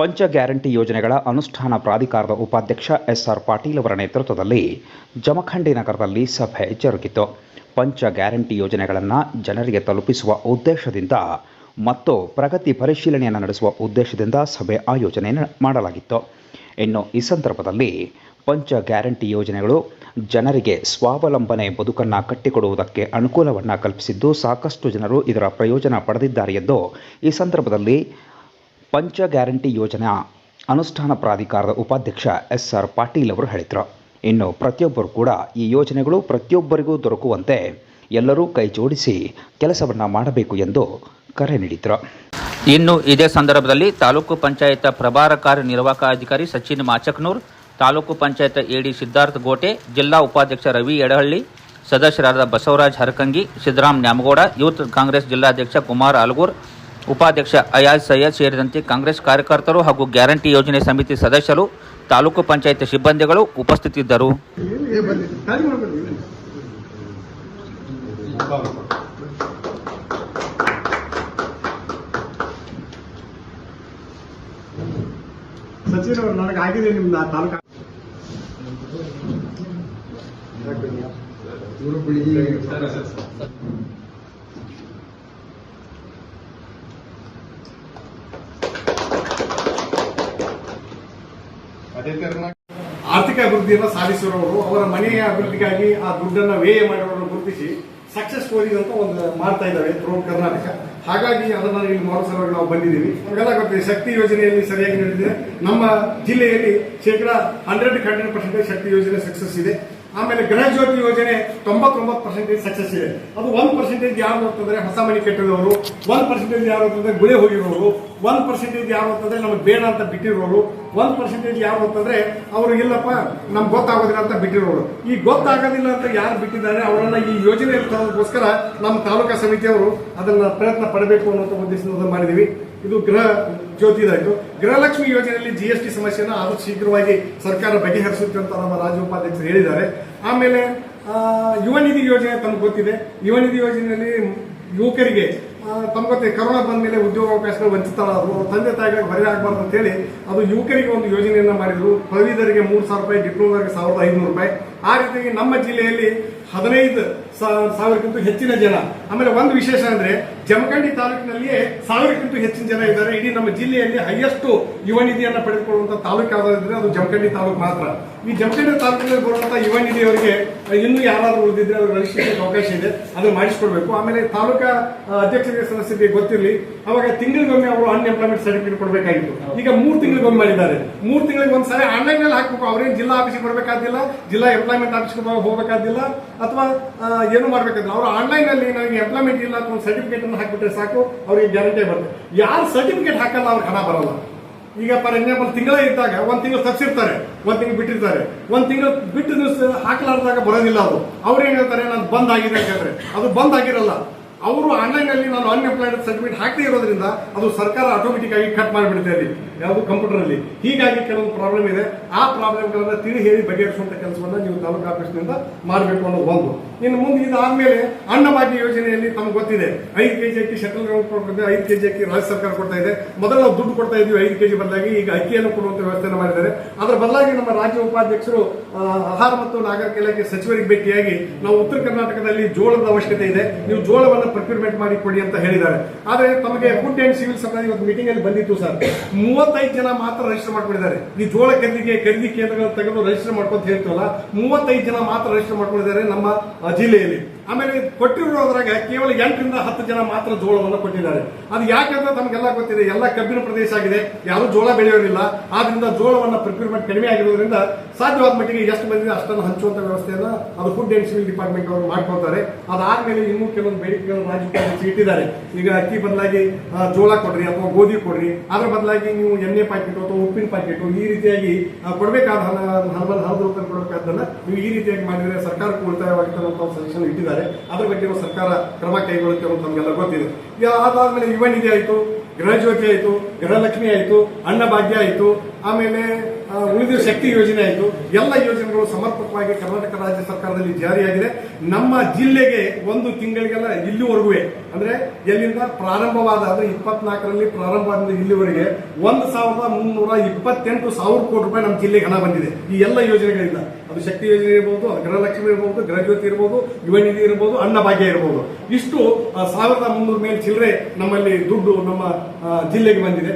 ಪಂಚ ಗ್ಯಾರಂಟಿ ಯೋಜನೆಗಳ ಅನುಷ್ಠಾನ ಪ್ರಾಧಿಕಾರದ ಉಪಾಧ್ಯಕ್ಷ ಎಸ್ಆರ್ ಪಾಟೀಲ್ ಅವರ ನೇತೃತ್ವದಲ್ಲಿ ಜಮಖಂಡಿ ನಗರದಲ್ಲಿ ಸಭೆ ಜರುಗಿತು. ಪಂಚ ಗ್ಯಾರಂಟಿ ಯೋಜನೆಗಳನ್ನು ಜನರಿಗೆ ತಲುಪಿಸುವ ಉದ್ದೇಶದಿಂದ ಮತ್ತು ಪ್ರಗತಿ ಪರಿಶೀಲನೆಯನ್ನು ನಡೆಸುವ ಉದ್ದೇಶದಿಂದ ಸಭೆ ಆಯೋಜನೆ ಮಾಡಲಾಗಿತ್ತು. ಇನ್ನು ಈ ಸಂದರ್ಭದಲ್ಲಿ ಪಂಚ ಗ್ಯಾರಂಟಿ ಯೋಜನೆಗಳು ಜನರಿಗೆ ಸ್ವಾವಲಂಬನೆ ಬದುಕನ್ನು ಕಟ್ಟಿಕೊಡುವುದಕ್ಕೆ ಅನುಕೂಲವನ್ನು ಕಲ್ಪಿಸಿದ್ದು ಸಾಕಷ್ಟು ಜನರು ಇದರ ಪ್ರಯೋಜನ ಪಡೆದಿದ್ದಾರೆ ಎಂದು ಈ ಸಂದರ್ಭದಲ್ಲಿ ಪಂಚ ಗ್ಯಾರಂಟಿ ಯೋಜನಾ ಅನುಷ್ಠಾನ ಪ್ರಾಧಿಕಾರದ ಉಪಾಧ್ಯಕ್ಷ ಎಸ್ ಆರ್ ಪಾಟೀಲ್ ಅವರು ಹೇಳಿದರು. ಇನ್ನು ಪ್ರತಿಯೊಬ್ಬರು ಕೂಡ ಈ ಯೋಜನೆಗಳು ಪ್ರತಿಯೊಬ್ಬರಿಗೂ ದೊರಕುವಂತೆ ಎಲ್ಲರೂ ಕೈ ಜೋಡಿಸಿ ಕೆಲಸವನ್ನು ಮಾಡಬೇಕು ಎಂದು ಕರೆ ನೀಡಿದರು. ಇನ್ನು ಇದೇ ಸಂದರ್ಭದಲ್ಲಿ ತಾಲೂಕು ಪಂಚಾಯತ್ ಪ್ರಭಾರ ಕಾರ್ಯನಿರ್ವಾಹಕ ಅಧಿಕಾರಿ ಸಚಿನ್ ಮಾಚಕ್ನೂರ್, ತಾಲೂಕು ಪಂಚಾಯತ್ ಎಡಿ ಸಿದ್ಧಾರ್ಥ ಗೋಟೆ, ಜಿಲ್ಲಾ ಉಪಾಧ್ಯಕ್ಷ ರವಿ ಎಡಹಳ್ಳಿ, ಸದಸ್ಯರಾದ ಬಸವರಾಜ್ ಹರಕಂಗಿ ಸಿದ್ದರಾಮ್ ನ್ಯಾಮಗೌಡ, ಯೂತ್ ಕಾಂಗ್ರೆಸ್ ಜಿಲ್ಲಾಧ್ಯಕ್ಷ ಕುಮಾರ್ ಅಲಗೂರ್ ಉಪಾಧ್ಯಕ್ಷ ಅಯಾಜ್ ಸೈಯದ್ ಸೇರಿದಂತೆ ಕಾಂಗ್ರೆಸ್ ಕಾರ್ಯಕರ್ತರು ಹಾಗೂ ಗ್ಯಾರಂಟಿ ಯೋಜನೆ ಸಮಿತಿ ಸದಸ್ಯರು ತಾಲೂಕು ಪಂಚಾಯತ್ ಸಿಬ್ಬಂದಿಗಳು ಉಪಸ್ಥಿತಿದ್ದರು. ಏ ಆ ತಾಲೂಕು ಆರ್ಥಿಕ ಅಭಿವೃದ್ಧಿಯನ್ನು ಸಾಧಿಸಿರೋರು ಅವರ ಮನೆಯ ಅಭಿವೃದ್ಧಿಗಾಗಿ ಆ ದುಡ್ಡನ್ನು ವ್ಯಯ ಮಾಡಿರೋರು ಗುರುತಿಸಿ ಸಕ್ಸಸ್ ಸ್ಟೋರಿ ಅಂತ ಒಂದು ಮಾಡ್ತಾ ಇದ್ದಾರೆ ಥ್ರೂ ಕರ್ನಾಟಕ. ಹಾಗಾಗಿ ಅದನ್ನು ಇಲ್ಲಿ ಮಾಡೋ ಸಲುವಾಗಿ ನಾವು ಬಂದಿದ್ದೀವಿ. ನಮಗೆಲ್ಲ ಗೊತ್ತಿದೆ ಶಕ್ತಿ ಯೋಜನೆಯಲ್ಲಿ ಸರಿಯಾಗಿ ನಡೆದಿದೆ. ನಮ್ಮ ಜಿಲ್ಲೆಯಲ್ಲಿ ಶೇಕಡ ಹಂಡ್ರೆಡ್ ಹಂಡ್ರೆಡ್ ಪರ್ಸೆಂಟೇಜ್ ಶಕ್ತಿ ಯೋಜನೆ ಸಕ್ಸಸ್ ಇದೆ. ಆಮೇಲೆ ಗೃಹ ಜ್ಯೋತಿ ಯೋಜನೆ ತೊಂಬತ್ತೊಂಬತ್ತು ಪರ್ಸೆಂಟೇಜ್ ಸಕ್ಸಸ್ ಇದೆ. ಅದು ಒಂದು ಪರ್ಸೆಂಟೇಜ್ ಯಾರು ಅಂತಂದ್ರೆ ಹೊಸ ಮನೆ ಕಟ್ಟಿದವರು. ಒಂದು ಪರ್ಸೆಂಟೇಜ್ ಯಾರು ಅಂತಂದ್ರೆ ಗುಳೆ ಹೋಗಿರೋರು. ಒಂದ್ ಪರ್ಸೆಂಟೇಜ್ ಯಾರು ಅಂತಂದ್ರೆ ನಮಗೆ ಬೇಡ ಅಂತ ಬಿಟ್ಟಿರೋರು, ಒಂದು ಪರ್ಸೆಂಟೇಜ್ ಯಾರು ಅಂತಂದ್ರೆ ಅವರು ಇಲ್ಲಪ್ಪ ನಮ್ಗೆ ಗೊತ್ತಾಗೋದಿಲ್ಲ ಅಂತ ಬಿಟ್ಟಿರೋರು. ಈ ಗೊತ್ತಾಗೋದಿಲ್ಲ ಅಂತ ಯಾರು ಬಿಟ್ಟಿದ್ದಾರೆ, ಅವರನ್ನ ಈ ಯೋಜನೆಯಲ್ಲಿ ತರೋದಕ್ಕೋಸ್ಕರ ನಮ್ಮ ತಾಲೂಕಾ ಸಮಿತಿಯವರು ಅದನ್ನ ಪ್ರಯತ್ನ ಪಡಬೇಕು ಅನ್ನೋ ಉದ್ದೇಶದಿಂದ ಮಾಡಿದೀವಿ. ಇದು ಗೃಹ ಜ್ಯೋತಿ ಇದಾಯಿತು. ಗೃಹಲಕ್ಷ್ಮಿ ಯೋಜನೆಯಲ್ಲಿ ಜಿ ಎಸ್ ಟಿ ಸಮಸ್ಯೆನ ಆದಷ್ಟು ಶೀಘ್ರವಾಗಿ ಸರ್ಕಾರ ಬಗೆಹರಿಸುತ್ತೆ ಅಂತ ನಮ್ಮ ರಾಜ್ಯ ಉಪಾಧ್ಯಕ್ಷರು ಹೇಳಿದ್ದಾರೆ. ಆಮೇಲೆ ಯುವ ನಿಧಿ ಯೋಜನೆ ತಮ್ಗೆ ಗೊತ್ತಿದೆ. ಯುವ ನಿಧಿ ಯೋಜನೆಯಲ್ಲಿ ಯುವಕರಿಗೆ ತಮ್ಗೆ ಗೊತ್ತಿದೆ ಕರೋನಾ ಬಂದ ಮೇಲೆ ಉದ್ಯೋಗಾವಕಾಶಗಳು ವಂಚಿತರಾದರು ತಂದೆ ತಾಯಿಗಳಿಗೆ ಹೊರೆ ಆಗಬಾರ್ದು ಅಂತ ಹೇಳಿ ಅದು ಯುವಕರಿಗೆ ಒಂದು ಯೋಜನೆಯನ್ನು ಮಾಡಿದ್ರು. ಪದವೀಧರಿಗೆ ಮೂರು ಸಾವಿರ ರೂಪಾಯಿ ಡಿಪ್ಲೊಮಾಗೆ ಸಾವಿರದ ಐನೂರು ರೂಪಾಯಿ. ಆ ರೀತಿಯಾಗಿ ನಮ್ಮ ಜಿಲ್ಲೆಯಲ್ಲಿ ಹದಿನೈದು ಸಾವಿರಕ್ಕಿಂತ ಹೆಚ್ಚಿನ ಜನ, ಆಮೇಲೆ ಒಂದು ವಿಶೇಷ ಅಂದ್ರೆ ಜಮಖಂಡಿ ತಾಲೂಕಿನಲ್ಲಿಯೇ ಸಾವಿರಕ್ಕಿಂತ ಹೆಚ್ಚಿನ ಜನ ಇದ್ದಾರೆ. ಇಡೀ ನಮ್ಮ ಜಿಲ್ಲೆಯಲ್ಲಿ ಹೈಯೆಸ್ಟ್ ಯುವ ನಿಧಿಯನ್ನು ಪಡೆದುಕೊಳ್ಳುವಂತ ತಾಲೂಕು ಯಾವ್ದಾದ್ರೆ ಅದು ಜಮಖಂಡಿ ತಾಲೂಕು ಮಾತ್ರ. ಈ ಜಮಖಂಡಿ ತಾಲೂಕಿನಲ್ಲಿ ಬರುವಂತಹ ಯುವ ನಿಧಿಯವರಿಗೆ ಇನ್ನೂ ಯಾರಾದರೂ ಉಳಿದಿದ್ರೆ ಅವರು ರಿಜಿಸ್ಟ್ರೇಷನ್ ಅವಕಾಶ ಇದೆ ಅದನ್ನು ಮಾಡಿಸ್ಕೊಡ್ಬೇಕು. ಆಮೇಲೆ ತಾಲೂಕಾ ಅಧ್ಯಕ್ಷತೆ ಸದಸ್ಯರಿಗೆ ಗೊತ್ತಿರಲಿ, ಅವಾಗ ತಿಂಗಳಿಗೊಮ್ಮೆ ಅವರು ಅನ್ಎಂಪ್ಲಾಯ್ಮೆಂಟ್ ಸರ್ಟಿಫಿಕೇಟ್ ಕೊಡಬೇಕಾಗಿತ್ತು. ಈಗ ಮೂರು ತಿಂಗಳಿಗೊಮ್ಮೆ ಮಾಡಿದ್ದಾರೆ ಮೂರು ತಿಂಗಳಿಗೆ ಸಾರಿ ಆನ್ಲೈನ್ನಲ್ಲಿ ಹಾಕಬೇಕು. ಅವ್ರೇನು ಜಿಲ್ಲಾ ಆಫೀಸಿಗೆ ಬರಬೇಕಾದಿಲ್ಲ ಜಿಲ್ಲಾ ಎಂಪ್ಲಾಯ್ಮೆಂಟ್ ಆಫೀಸ್ಗೆ ಹೋಗಬೇಕಾದಿಲ್ಲ, ಅಥವಾ ಏನು ಮಾಡಬೇಕಾದ್ರೆ ಅವರು ಆನ್ಲೈನ್ ಅಲ್ಲಿ ನನಗೆ ಎಂಪ್ಲಾಯ್ಮೆಂಟ್ ಇಲ್ಲ ಅಥವಾ ಸರ್ಟಿಫಿಕೇಟ್ ಅನ್ನು ಹಾಕಿಬಿಟ್ರೆ ಸಾಕು, ಅವ್ರಿಗೆ ಗ್ಯಾರಂಟಿ ಬರುತ್ತೆ. ಯಾರು ಸರ್ಟಿಫಿಕೇಟ್ ಹಾಕಲ್ಲ, ಅವ್ರಿಗೆ ಹಣ ಬರಲ್ಲ. ಈಗ ಫಾರ್ ಎಕ್ಸಾಂಪಲ್ ತಿಂಗಳ ಇದ್ದಾಗ ಒಂದ್ ತಿಂಗಳು ತಪ್ಸಿರ್ತಾರೆ, ಒಂದ್ ತಿಂಗಳು ಬಿಟ್ಟಿರ್ತಾರೆ. ಒಂದ್ ತಿಂಗಳು ಬಿಟ್ಟು ದಿವಸ ಹಾಕಲಾರ್ದಾಗ ಬರೋದಿಲ್ಲ ಅದು. ಅವ್ರು ಏನ್ ಹೇಳ್ತಾರೆ, ನಾನು ಬಂದ್ ಆಗಿದೆ ಅಂತಂದ್ರೆ ಅದು ಬಂದ್ ಆಗಿರಲ್ಲ. ಅವರು ಆನ್ಲೈನ್ ಅಲ್ಲಿ ನಾನು ಅನ್ಎಂಪ್ಲಾಯ್ಡ್ ಸರ್ಟಿಫಿಕೇಟ್ ಹಾಕದೇ ಇರೋದ್ರಿಂದ ಅದು ಸರ್ಕಾರ ಆಟೋಮೆಟಿಕ್ ಆಗಿ ಕಟ್ ಮಾಡಿಬಿಡುತ್ತೆ ಅಲ್ಲಿ, ಯಾವುದು ಕಂಪ್ಯೂಟರ್ ಅಲ್ಲಿ. ಹೀಗಾಗಿ ಕೆಲವೊಂದು ಪ್ರಾಬ್ಲಮ್ ಇದೆ. ಆ ಪ್ರಾಬ್ಲಮ್ಗಳನ್ನ ತಿಳಿ ಹೇಳಿ ಬಗೆಹರಿಸುವಂತ ಕೆಲಸವನ್ನ ನೀವು ತಾಲೂಕು ಆಫೀಸ್ನಿಂದ ಮಾಡಬೇಕು ಅನ್ನೋದು ಒಂದು. ಇನ್ನು ಮುಂದೆ ಇದಾದ್ಮೇಲೆ ಅನ್ನಭಾಗ್ಯ ಯೋಜನೆಯಲ್ಲಿ ತಮ್ಗೆ ಗೊತ್ತಿದೆ. ಐದು ಕೆಜಿ ಅಕ್ಕಿ ಸೆಂಟ್ರಲ್ ಗೌರ್ಮೆಂಟ್ ಕೊಡ್ತಿದೆ ಐದು ಕೆಜಿ ಅಕ್ಕಿ ರಾಜ್ಯ ಸರ್ಕಾರ ಕೊಡ್ತಾ ಇದೆ. ಮೊದಲು ನಾವು ದುಡ್ಡು ಕೊಡ್ತಾ ಇದ್ವಿ ಐದು ಕೆಜಿ ಬದಲಾಗಿ ಈಗ ಅಕ್ಕಿಯನ್ನು ಕೊಡುವಂತ ವ್ಯವಸ್ಥೆ ಮಾಡಿದ್ದಾರೆ. ಅದರ ಬದಲಾಗಿ ನಮ್ಮ ರಾಜ್ಯ ಉಪಾಧ್ಯಕ್ಷರು ಆಹಾರ ಮತ್ತು ನಾಗರಿಕ ಇಲಾಖೆ ಸಚಿವರಿಗೆ ಭೇಟಿಯಾಗಿ ನಾವು ಉತ್ತರ ಕರ್ನಾಟಕದಲ್ಲಿ ಜೋಳದ ಅವಶ್ಯಕತೆ ಇದೆ. ನೀವು ಜೋಳವನ್ನು ಪ್ರಕ್ಯೂರ್ಮೆಂಟ್ ಮಾಡಿ ಕೊಡಿ ಅಂತ ಹೇಳಿದ್ದಾರೆ. ಆದರೆ ತಮಗೆ ಫುಡ್ ಅಂಡ್ ಸಿವಿಲ್ ಸಪ್ಲೈ ಇವತ್ತು ಮೀಟಿಂಗ್ ಅಲ್ಲಿ ಬಂದಿತ್ತು ಸರ್. ಮೂವತ್ತೈದು ಜನ ಮಾತ್ರ ರಿಜಿಸ್ಟರ್ ಮಾಡ್ಕೊಂಡಿದ್ದಾರೆ. ಈ ಜೋಳ ಖರೀದಿಗೆ, ಖರೀದಿ ಕೇಂದ್ರಗಳನ್ನು ತೆಗೆದು ರಿಜಿಸ್ಟರ್ ಮಾಡ್ಕೊಂತ ಹೇಳ್ತೀವಲ್ಲ, ಮೂವತ್ತೈದು ಜನ ಮಾತ್ರ ರಿಜಿಸ್ಟರ್ ಮಾಡ್ಕೊಂಡಿದ್ದಾರೆ ನಮ್ಮ ಜಿಲ್ಲೆಯಲ್ಲಿ ಆಮೇಲೆ ಕೊಟ್ಟಿರೋದ್ರಾಗ ಕೇವಲ ಎಂಟರಿಂದ ಹತ್ತು ಜನ ಮಾತ್ರ ಜೋಳವನ್ನು ಕೊಟ್ಟಿದ್ದಾರೆ. ಅದು ಯಾಕೆ ಅಂತ ನಮ್ಗೆಲ್ಲ ಗೊತ್ತಿದೆ. ಎಲ್ಲ ಕಬ್ಬಿನ ಪ್ರದೇಶ ಆಗಿದೆ. ಯಾರು ಜೋಳ ಬೆಳೆಯೋದಿಲ್ಲ ಆದ್ರಿಂದ ಜೋಳವನ್ನ ಪ್ರೊಕ್ಯೂರ್ಮೆಂಟ್ ಕಡಿಮೆ ಆಗಿರೋದ್ರಿಂದ ಸಾಧ್ಯವಾದ ಮಟ್ಟಿಗೆ ಎಷ್ಟು ಮಂದಿ ಅಷ್ಟನ್ನು ಹಂಚುವಂತ ವ್ಯವಸ್ಥೆಯನ್ನ ಅದು ಫುಡ್ ಅಂಡ್ ಸಿವಿಲ್ ಡಿಪಾರ್ಟ್ಮೆಂಟ್ ಅವರು ಮಾಡ್ಕೊಳ್ತಾರೆ. ಅದಾದ್ಮೇಲೆ ಇನ್ನೂ ಕೆಲವೊಂದು ಬೇಡಿಕೆಗಳನ್ನು ಉಪಾಧ್ಯಕ್ಷರು ಇಟ್ಟಿದ್ದಾರೆ ಈಗ ಅಕ್ಕಿ ಬದಲಾಗಿ ಜೋಳ ಕೊಡ್ರಿ ಅಥವಾ ಗೋಧಿ ಕೊಡ್ರಿ. ಅದ್ರ ಬದಲಾಗಿ ನೀವು ಎಣ್ಣೆ ಪ್ಯಾಕೆಟ್ ಅಥವಾ ಉಪ್ಪಿನ ಪ್ಯಾಕೆಟ್ ಈ ರೀತಿಯಾಗಿ ಕೊಡಬೇಕಾದ ಹಣ ಹಲವಾರು ಹಲವು ರೂಪಾಯಿ ಕೊಡಬೇಕಾದನ್ನ ನೀವು ಈ ರೀತಿಯಾಗಿ ಮಾಡಿದ್ರೆ ಸರ್ಕಾರಕ್ಕೂ ಉಳಿತಾಯವಾಗುತ್ತೆ ಒಂದು ಸಜೆಷನ್ ಇಟ್ಟಿದ್ದಾರೆ. ಅದ್ರ ಬಗ್ಗೆ ಸರ್ಕಾರ ಕ್ರಮ ಕೈಗೊಳ್ಳುತ್ತೆ ಅಂತ ನಮಗೆಲ್ಲ ಗೊತ್ತಿದೆ. ಅದಾದ್ಮೇಲೆ ಯುವ ನಿಧಿ ಆಯ್ತು ಗೃಹ ಜ್ಯೋತಿ ಆಯ್ತು, ಗೃಹಲಕ್ಷ್ಮಿ ಆಯ್ತು ಅನ್ನಭಾಗ್ಯ ಆಯ್ತು, ಆಮೇಲೆ ಉಳಿದ ಶಕ್ತಿ ಯೋಜನೆ ಆಯಿತು. ಎಲ್ಲ ಯೋಜನೆಗಳು ಸಮರ್ಪಕವಾಗಿ ಕರ್ನಾಟಕ ರಾಜ್ಯ ಸರ್ಕಾರದಲ್ಲಿ ಜಾರಿಯಾಗಿದೆ. ನಮ್ಮ ಜಿಲ್ಲೆಗೆ ಒಂದು ತಿಂಗಳಿಗೆಲ್ಲ ಇಲ್ಲಿವರೆಗೂ ಅಂದ್ರೆ ಎಲ್ಲಿಂದ ಪ್ರಾರಂಭವಾದ ಅಂದ್ರೆ ಇಪ್ಪತ್ನಾಲ್ಕರಲ್ಲಿ ಪ್ರಾರಂಭವಾದ ಇಲ್ಲಿವರೆಗೆ ಒಂದು ಸಾವಿರದ ಮುನ್ನೂರ ಇಪ್ಪತ್ತೆಂಟು ಸಾವಿರ ಕೋಟಿ ರೂಪಾಯಿ ನಮ್ಮ ಜಿಲ್ಲೆಗೆ ಹಣ ಬಂದಿದೆ. ಈ ಎಲ್ಲ ಯೋಜನೆಗಳಿಂದ. ಅದು ಶಕ್ತಿ ಯೋಜನೆ ಇರಬಹುದು ಅದು ಗೃಹಲಕ್ಷ್ಮಿ ಇರಬಹುದು ಗೃಹಜ್ಯೋತಿ ಇರಬಹುದು ಯುವ ನಿಧಿ ಇರಬಹುದು ಅನ್ನಭಾಗ್ಯ ಇರಬಹುದು ಇಷ್ಟು ಸಾವಿರದ ಮುನ್ನೂರು ಮೇಲೆ ಚಿಲ್ಲರೆ ನಮ್ಮಲ್ಲಿ ದುಡ್ಡು ನಮ್ಮ ಜಿಲ್ಲೆಗೆ ಬಂದಿದೆ.